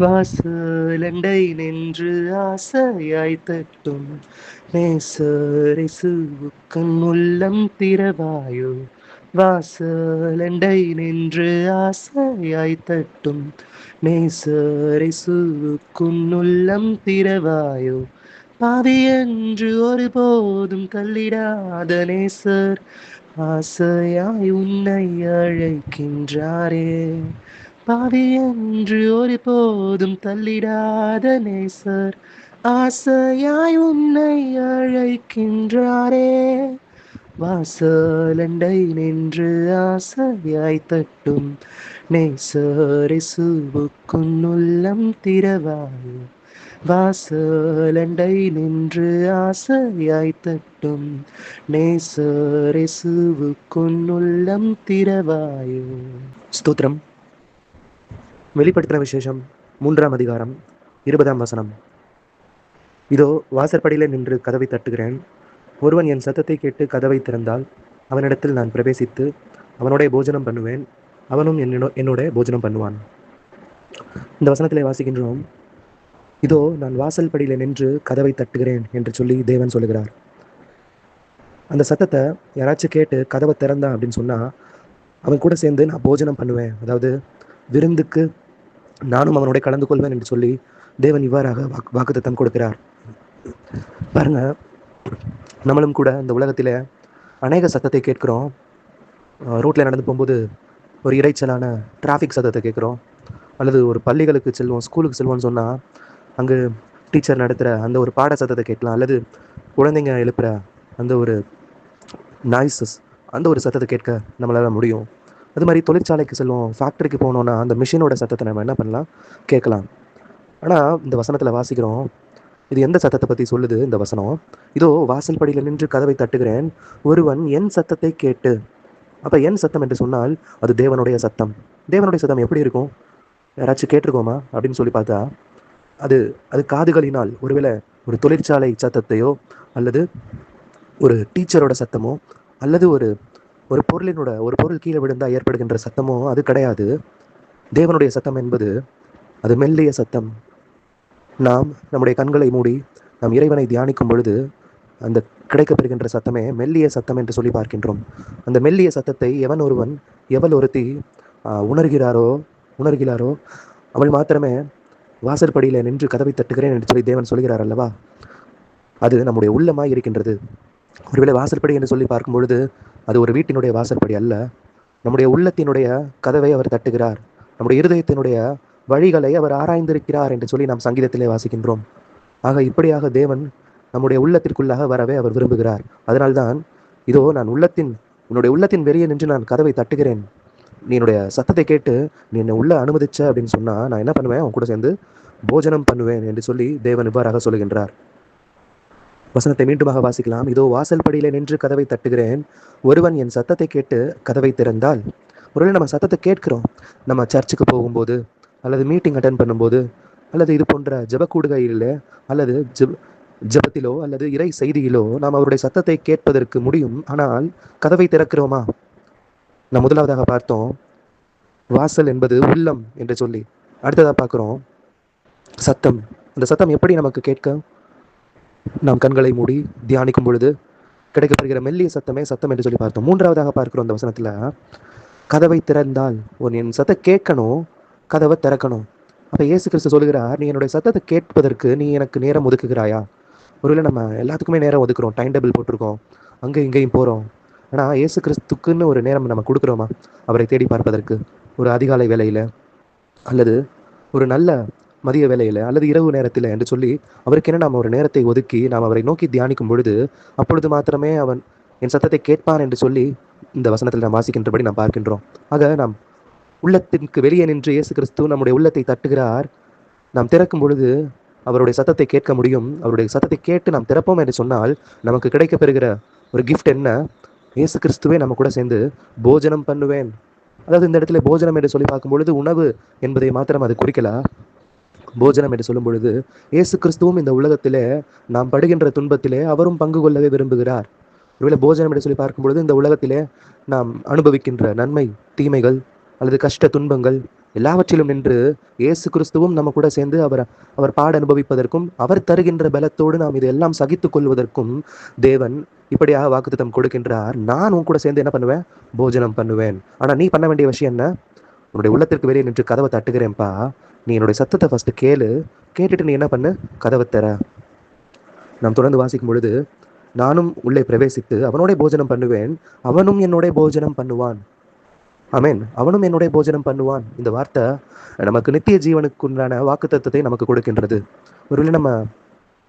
வாசலண்டை நின்று ஆசையாய் தட்டும். நேசரிசுவுக்கன் உள்ளம் திறவாயோ? வாசலண்டை நின்று ஆசையாய் தட்டும். நேசரிசுவுக்குன் உள்ளம் திறவாயோ? பாவி என்று ஒருபோதும் தள்ளிடாத நேசர் ஆசையாய் உன்னை அழைக்கின்றாரே. பாவி என்று ஒரு போதும் தள்ளிடாத நேசர். ஆசையாய் உன்னை அழைக்கின்றாரே. வாசலண்டை நின்று ஆசையாய் தட்டும் நேசரிசுவுக்குன் உள்ளம் திறவாயோ. வாசலண்டை நின்று ஆசையாய் தட்டும் நேசரிசுவுக்குன் உள்ளம் திறவாயோ. ஸ்தோத்திரம். வெளிப்படுத்தின விசேஷம் மூன்றாம் அதிகாரம் இருபதாம் வசனம். இதோ வாசற்படியில் நின்று கதவை தட்டுகிறேன். ஒருவன் என் சத்தத்தை கேட்டு கதவை திறந்தால் அவனிடத்தில் நான் பிரவேசித்து அவனுடைய போஜனம் பண்ணுவேன். அவனும் என்னோ என்னோட போஜனம் பண்ணுவான். இந்த வசனத்திலே வாசிக்கின்றோம். இதோ நான் வாசல் படியில் நின்று கதவை தட்டுகிறேன் என்று சொல்லி தேவன் சொல்லுகிறார். அந்த சத்தத்தை யாராச்சும் கேட்டு கதவை திறந்தா அப்படின்னு சொன்னால் அவன் கூட சேர்ந்து நான் போஜனம் பண்ணுவேன். அதாவது விருந்துக்கு நானும் அவனோட கலந்து கொள்வேன் என்று சொல்லி தேவன் இவ்வாறாக வாக்கு வாக்குத்தத்தம் கொடுக்கிறார். பாருங்க நம்மளும் கூட இந்த உலகத்தில் அநேக சத்தத்தை கேட்குறோம். ரோட்டில் நடந்து போகும்போது ஒரு இறைச்சலான டிராஃபிக் சத்தத்தை கேட்குறோம். அல்லது ஒரு பள்ளிகளுக்கு செல்வோம் ஸ்கூலுக்கு செல்வோம்னு சொன்னால் அங்கு டீச்சர் நடத்துகிற அந்த ஒரு பாட சத்தத்தை கேட்கலாம். அல்லது குழந்தைங்க எழுப்புகிற அந்த ஒரு நாய்ஸஸ் அந்த ஒரு சத்தத்தை கேட்க நம்மளால் முடியும். அது மாதிரி தொழிற்சாலைக்கு செல்வோம் ஃபேக்ட்ரிக்கு போனோன்னா அந்த மிஷினோட சத்தத்தை நம்ம என்ன பண்ணலாம்? கேட்கலாம். ஆனால் இந்த வசனத்தில் வாசிக்கிறோம். இது எந்த சத்தத்தை பற்றி சொல்லுது இந்த வசனம்? இதோ வாசல் படியில் நின்று கதவை தட்டுகிறேன். ஒருவன் என் சத்தத்தை கேட்டு. அப்போ என் சத்தம் என்று சொன்னால் அது தேவனுடைய சத்தம். தேவனுடைய சத்தம் எப்படி இருக்கும்? யாராச்சும் கேட்டிருக்கோமா? அப்படின்னு சொல்லி பார்த்தா அது அது காதுகளினால். ஒருவேளை ஒரு தொழிற்சாலை சத்தத்தையோ அல்லது ஒரு டீச்சரோட சத்தமோ அல்லது ஒரு ஒரு பொருளினோட ஒரு பொருள் கீழே விழுந்தால் ஏற்படுகின்ற சத்தமோ அது கிடையாது. தேவனுடைய சத்தம் என்பது அது மெல்லிய சத்தம். நாம் நம்முடைய கண்களை மூடி நாம் இறைவனை தியானிக்கும் பொழுது அந்த கிடைக்கப்பெறுகின்ற சத்தமே மெல்லிய சத்தம் என்று சொல்லி பார்க்கின்றோம். அந்த மெல்லிய சத்தத்தை எவன் ஒருவன் எவள் ஒருத்தி உணர்கிறாரோ உணர்கிறாரோ அவள் மாத்திரமே வாசற்படியில் நின்று கதவை தட்டுகிறேன் என்று சொல்லி தேவன் சொல்கிறார் அல்லவா? அது நம்முடைய உள்ளமாய் இருக்கின்றது. ஒருவேளை வாசற்படி என்று சொல்லி பார்க்கும் பொழுது அது ஒரு வீட்டினுடைய வாசற்படி அல்ல. நம்முடைய உள்ளத்தினுடைய கதவை அவர் தட்டுகிறார். நம்முடைய இருதயத்தினுடைய வழிகளை அவர் ஆராய்ந்திருக்கிறார் என்று சொல்லி நாம் சங்கீதத்திலே வாசிக்கின்றோம். ஆக இப்படியாக தேவன் நம்முடைய உள்ளத்திற்குள்ளாக வரவே அவர் விரும்புகிறார். அதனால்தான் இதோ நான் உள்ளத்தின் உன்னுடைய உள்ளத்தின் வெளியே நின்று நான் கதவை தட்டுகிறேன். நீ என்னுடைய சத்தத்தை கேட்டு நீ என்னை உள்ள அனுமதிச்ச அப்படின்னு சொன்னால் நான் என்ன பண்ணுவேன்? உன் கூட சேர்ந்து போஜனம் பண்ணுவேன் என்று சொல்லி தேவன் இவ்வாறாக சொல்லுகின்றார். வசனத்தை மீண்டுமாக வாசிக்கலாம். இதோ வாசல் படியில நின்று கதவை தட்டுகிறேன். ஒருவன் என் சத்தத்தை கேட்டு கதவை திறந்தால் ஒருவேளை நம்ம சத்தத்தை கேட்கிறோம். நம்ம சர்ச்சுக்கு போகும்போது அல்லது மீட்டிங் அட்டன் பண்ணும்போது அல்லது இது போன்ற ஜபக்கூடுகையில் அல்லது ஜப் ஜபத்திலோ அல்லது இறை செய்தியிலோ நாம் அவருடைய சத்தத்தை கேட்பதற்கு முடியும். ஆனால் கதவை திறக்கிறோமா? நான் முதலாவதாக பார்த்தோம் வாசல் என்பது உள்ளம் என்று சொல்லி. அடுத்ததாக பார்க்குறோம் சத்தம். அந்த சத்தம் எப்படி நமக்கு கேட்க? நாம் கண்களை மூடி தியானிக்கும் பொழுது கிடைக்கப்படுகிற மெல்லிய சத்தமே சத்தம் என்று சொல்லி பார்த்தோம். மூன்றாவதாக பார்க்கிறோம் அந்த வசனத்தில் கதவை திறந்தால் ஒரு என் சத்தம் கேட்கணும் கதவை திறக்கணும். அப்போ இயேசு கிறிஸ்து சொல்லுகிறார் நீ என்னுடைய சத்தத்தை கேட்பதற்கு நீ எனக்கு நேரம் ஒதுக்குகிறாயா? ஒருவேளை நம்ம எல்லாத்துக்குமே நேரம் ஒதுக்குறோம் டைம் டேபிள் போட்டிருக்கோம் அங்கே இங்கேயும் போகிறோம் ஆனால் இயேசு கிறிஸ்துக்குன்னு ஒரு நேரம் நம்ம கொடுக்குறோமா? அவரை தேடி பார்ப்பதற்கு ஒரு அதிகாலை வேலையில் அல்லது ஒரு நல்ல மதிய வேலையில் அல்லது இரவு நேரத்தில் என்று சொல்லி அவருக்கென நாம் ஒரு நேரத்தை ஒதுக்கி நாம் அவரை நோக்கி தியானிக்கும் பொழுது அப்பொழுது மாத்திரமே அவன் என் சத்தத்தை கேட்பான் என்று சொல்லி இந்த வசனத்தில் நாம் வாசிக்கின்றபடி நாம் பார்க்கின்றோம். ஆக நாம் உள்ளத்திற்கு வெளியே நின்று இயேசு கிறிஸ்து நம்முடைய உள்ளத்தை தட்டுகிறார். நாம் திறக்கும் பொழுது அவருடைய சத்தத்தை கேட்க முடியும். அவருடைய சத்தத்தை கேட்டு நாம் திறப்போம் என்று சொன்னால் நமக்கு கிடைக்கப்பெறுகிற ஒரு கிஃப்ட் என்ன? இயேசு கிறிஸ்துவே நம்ம கூட சேர்ந்து போஜனம் பண்ணுவேன். அதாவது இந்த இடத்துல போஜனம் என்று சொல்லி பார்க்கும் பொழுது உணவு என்பதை மாத்திரம் அது குறிக்கல? போஜனம் என்று சொல்லும் பொழுது இயேசு கிறிஸ்துவும் இந்த உலகத்திலே நாம் படுகின்ற துன்பத்திலே அவரும் பங்கு கொள்ளவே விரும்புகிறார். ஒருவேளை போஜனம் என்று சொல்லி பார்க்கும் பொழுது இந்த உலகத்திலே நாம் அனுபவிக்கின்ற நன்மை தீமைகள் அல்லது கஷ்ட துன்பங்கள் எல்லாவற்றிலும் நின்று இயேசு கிறிஸ்துவும் நம்ம கூட சேர்ந்து அவர் அவர் பாட அனுபவிப்பதற்கும் அவர் தருகின்ற பலத்தோடு நாம் இதெல்லாம் சகித்துக் கொள்வதற்கும் தேவன் இப்படியாக வாக்குத்தம் கொடுக்கின்றார். நான் உன் கூட சேர்ந்து என்ன பண்ணுவேன்? போஜனம் பண்ணுவேன். ஆனா நீ பண்ண வேண்டிய விஷயம் என்ன? உன்னுடைய உள்ளத்திற்கு வெளியே நின்று கதவை தட்டுகிறேன்ப்பா. நீ என்னுடைய சத்தத்தை ஃபஸ்ட்டு கேளு. கேட்டுட்டு நீ என்ன பண்ணு? கதவை தர. நாம் தொடர்ந்து வாசிக்கும் பொழுது நானும் உள்ளே பிரவேசித்து அவனோட போஜனம் பண்ணுவேன். அவனும் என்னோட போஜனம் பண்ணுவான். அமேன் அவனும் என்னுடைய போஜனம் பண்ணுவான். இந்த வார்த்தை நமக்கு நித்திய ஜீவனுக்குண்டான வாக்குத்தத்தத்தை நமக்கு கொடுக்கின்றது. ஒருவேளை நம்ம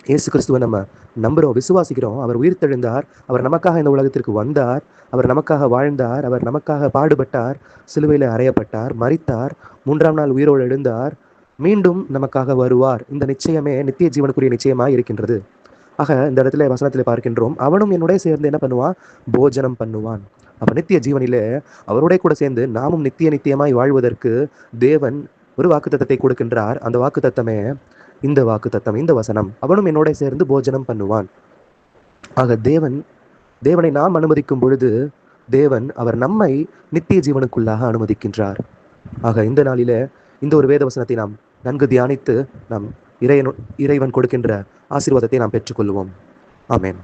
இயேசு கிறிஸ்துவை நம்ம நம்புறோம் விசுவாசிக்கிறோம் அவர் உயிர்த்தெழுந்தார் அவர் நமக்காக இந்த உலகத்திற்கு வந்தார் அவர் நமக்காக வாழ்ந்தார் அவர் நமக்காக பாடுபட்டார் சிலுவையில் அறையப்பட்டார் மறித்தார் மூன்றாம் நாள் உயிரோடு எழுந்தார் மீண்டும் நமக்காக வருவார். இந்த நிச்சயமே நித்திய ஜீவனுக்குரிய நிச்சயமாக இருக்கின்றது. ஆக இந்த இடத்துல வசனத்தில் பார்க்கின்றோம் அவனும் என்னுடைய சேர்ந்து என்ன பண்ணுவான்? போஜனம் பண்ணுவான். அப்போ நித்திய ஜீவனிலே அவரோட கூட சேர்ந்து நாமும் நித்திய நித்தியமாய் வாழ்வதற்கு தேவன் ஒரு வாக்குத்தத்தை கொடுக்கின்றார். அந்த வாக்குத்தத்தமே இந்த வாக்குத்தத்தம் இந்த வசனம். அவனும் என்னோட சேர்ந்து போஜனம் பண்ணுவான். ஆக தேவன் தேவனை நாம் அனுமதிக்கும் பொழுது தேவன் அவர் நம்மை நித்திய ஜீவனுக்குள்ளாக அனுமதிக்கின்றார். ஆக இந்த நாளிலே இந்த ஒரு வேத வசனத்தை நாம் நன்கு தியானித்து நாம் இறைவன் இறைவன் கொடுக்கின்ற ஆசீர்வாதத்தை நாம் பெற்றுக்கொள்வோம். ஆமேன்.